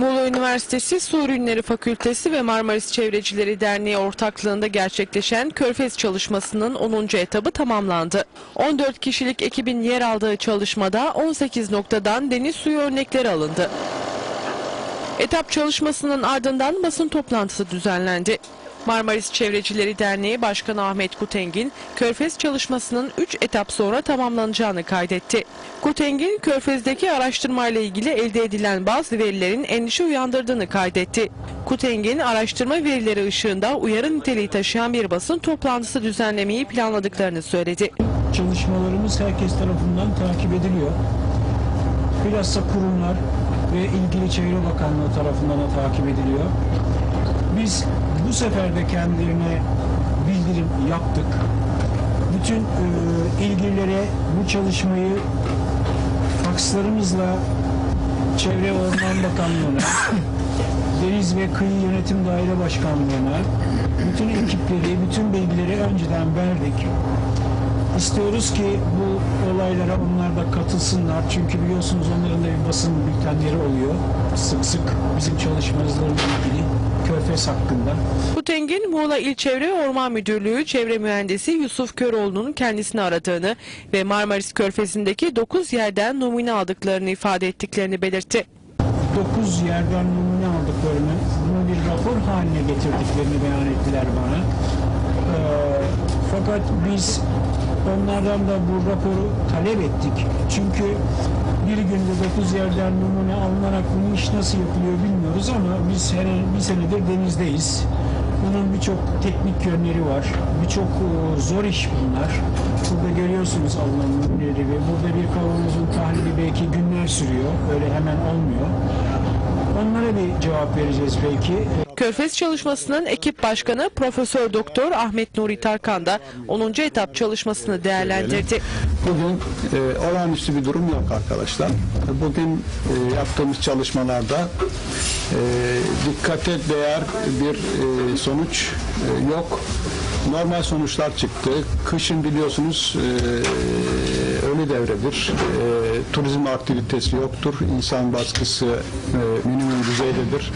Muğla Üniversitesi Su Ürünleri Fakültesi ve Marmaris Çevrecileri Derneği ortaklığında gerçekleşen Körfez çalışmasının 10. etabı tamamlandı. 14 kişilik ekibin yer aldığı çalışmada 18 noktadan deniz suyu örnekleri alındı. Etap çalışmasının ardından basın toplantısı düzenlendi. Marmaris Çevrecileri Derneği Başkanı Ahmet Kutengin, Körfez çalışmasının 3 etap sonra tamamlanacağını kaydetti. Kutengin, Körfez'deki araştırmayla ilgili elde edilen bazı verilerin endişe uyandırdığını kaydetti. Kutengin, araştırma verileri ışığında uyarı niteliği taşıyan bir basın toplantısı düzenlemeyi planladıklarını söyledi. Çalışmalarımız herkes tarafından takip ediliyor. Bilhassa kurumlar ve ilgili Çevre Bakanlığı tarafından da takip ediliyor. Biz bu sefer de kendilerine bildirim yaptık. Bütün e, ilgililere bu çalışmayı fakslarımızla Çevre Orman Bakanlığı'na, Deniz ve Kıyı Yönetim Daire Başkanlığı'na bütün ekipleri, bütün bilgileri önceden verdik. İstiyoruz ki bu olaylara onlar da katılsınlar. Çünkü biliyorsunuz onların basın bültenleri oluyor. Sık sık bizim çalışmalarımızla ilgili Körfez hakkında. Kutengin, Muğla İl Çevre Orman Müdürlüğü Çevre Mühendisi Yusuf Köroğlu'nun kendisini aradığını ve Marmaris Körfezi'ndeki 9 yerden numune aldıklarını ifade ettiklerini belirtti. 9 yerden numune aldıklarını, bunu bir rapor haline getirdiklerini beyan ettiler bana. Ee, fakat biz onlardan da bu raporu talep ettik. Çünkü bir günde 9 yerden numune alınarak bu iş nasıl yapılıyor bilmiyoruz ama biz her bir senedir denizdeyiz. Bunun birçok teknik yönleri var. Birçok e, zor iş bunlar. Burada görüyorsunuz alınan numuneleri ve burada bir kavanozun tahlili belki günler sürüyor. Öyle hemen olmuyor. Onlara bir cevap vereceğiz belki. Körfez çalışmasının ekip başkanı Profesör Doktor Ahmet Nuri Tarkan da 10. etap çalışmasını değerlendirdi. Bugün e, olağanüstü bir durum yok arkadaşlar. Bugün e, yaptığımız çalışmalarda e, dikkate değer bir e, sonuç e, yok. Normal sonuçlar çıktı. Kışın biliyorsunuz e, ölü devredir. E, turizm aktivitesi yoktur. İnsan baskısı e, minimum düzeydedir.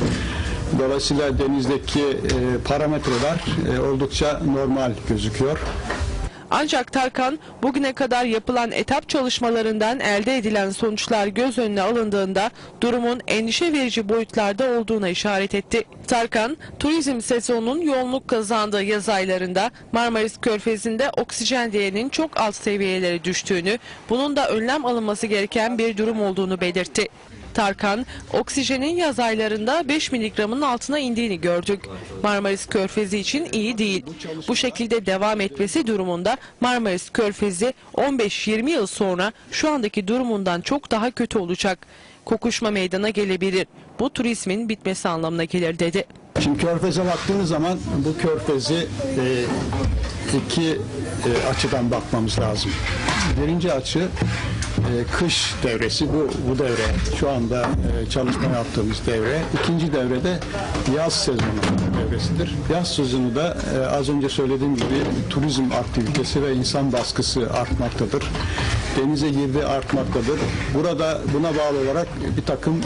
Dolayısıyla denizdeki e, parametreler e, oldukça normal gözüküyor. Ancak Tarkan bugüne kadar yapılan etap çalışmalarından elde edilen sonuçlar göz önüne alındığında durumun endişe verici boyutlarda olduğuna işaret etti. Tarkan, turizm sezonunun yoğunluk kazandığı yaz aylarında Marmaris Körfezi'nde oksijen değerinin çok alt seviyelere düştüğünü, bunun da önlem alınması gereken bir durum olduğunu belirtti. Tarkan, oksijenin yaz aylarında 5 miligramın altına indiğini gördük. Marmaris Körfezi için iyi değil. Bu şekilde devam etmesi durumunda Marmaris Körfezi 15-20 yıl sonra şu andaki durumundan çok daha kötü olacak. Kokuşma meydana gelebilir. Bu turizmin bitmesi anlamına gelir dedi. Şimdi körfeze baktığınız zaman bu körfezi e, iki e, açıdan bakmamız lazım. Birinci açı e, kış devresi bu, bu devre. Şu anda e, çalışma yaptığımız devre. İkinci devrede yaz sezonu devresidir. Yaz sezonu da e, az önce söylediğim gibi turizm aktivitesi ve insan baskısı artmaktadır. Denize girdi artmaktadır. Burada buna bağlı olarak bir takım e,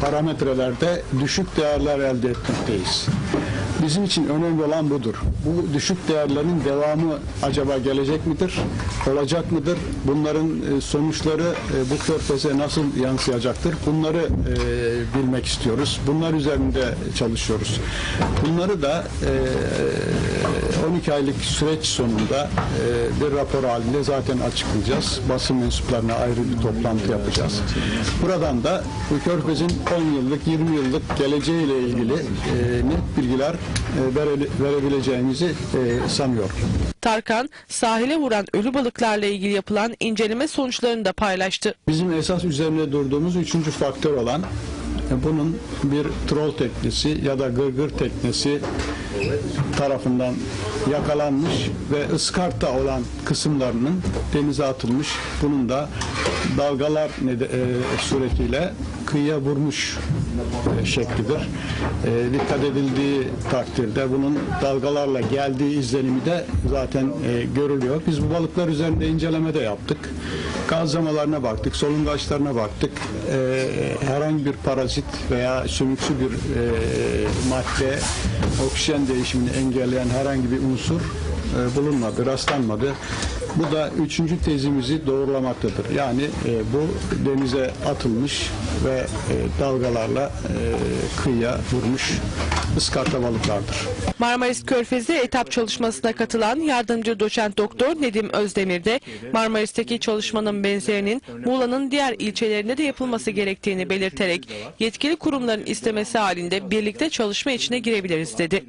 parametrelerde düşük değerler elde etmekteyiz. Bizim için önemli olan budur. Bu düşük değerlerin devamı acaba gelecek midir? Olacak mıdır? Bunların e, sonuçları e, bu körfeze nasıl yansıyacaktır? Bunları e, bilmek istiyoruz. Bunlar üzerinde çalışıyoruz. Bunları da e, 12 aylık süreç sonunda bir rapor halinde zaten açıklayacağız. Basın mensuplarına ayrı bir toplantı yapacağız. Buradan da bu körfezin 10 yıllık, 20 yıllık geleceğiyle ilgili net bilgiler verebileceğimizi e, sanıyorum. Tarkan, sahile vuran ölü balıklarla ilgili yapılan inceleme sonuçlarını da paylaştı. Bizim esas üzerine durduğumuz üçüncü faktör olan e, bunun bir troll teknesi ya da gırgır teknesi tarafından yakalanmış ve ıskarta olan kısımlarının denize atılmış. Bunun da dalgalar e, suretiyle kıyıya vurmuş e, şeklidir. E, dikkat edildiği takdirde bunun dalgalarla geldiği izlenimi de zaten görülüyor. Biz bu balıklar üzerinde inceleme de yaptık. Gazlamalarına baktık, solungaçlarına baktık. Herhangi bir parazit veya sümüksü bir madde, oksijen değişimini engelleyen herhangi bir unsur e, bulunmadı, rastlanmadı. Bu da üçüncü tezimizi doğrulamaktadır. Yani e, bu denize atılmış ve e, dalgalarla e, kıyıya vurmuş ıskarta balıklardır. Marmaris Körfezi etap çalışmasına katılan yardımcı doçent doktor Nedim Özdemir de Marmaris'teki çalışmanın benzerinin Muğla'nın diğer ilçelerinde de yapılması gerektiğini belirterek yetkili kurumların istemesi halinde birlikte çalışma içine girebiliriz dedi.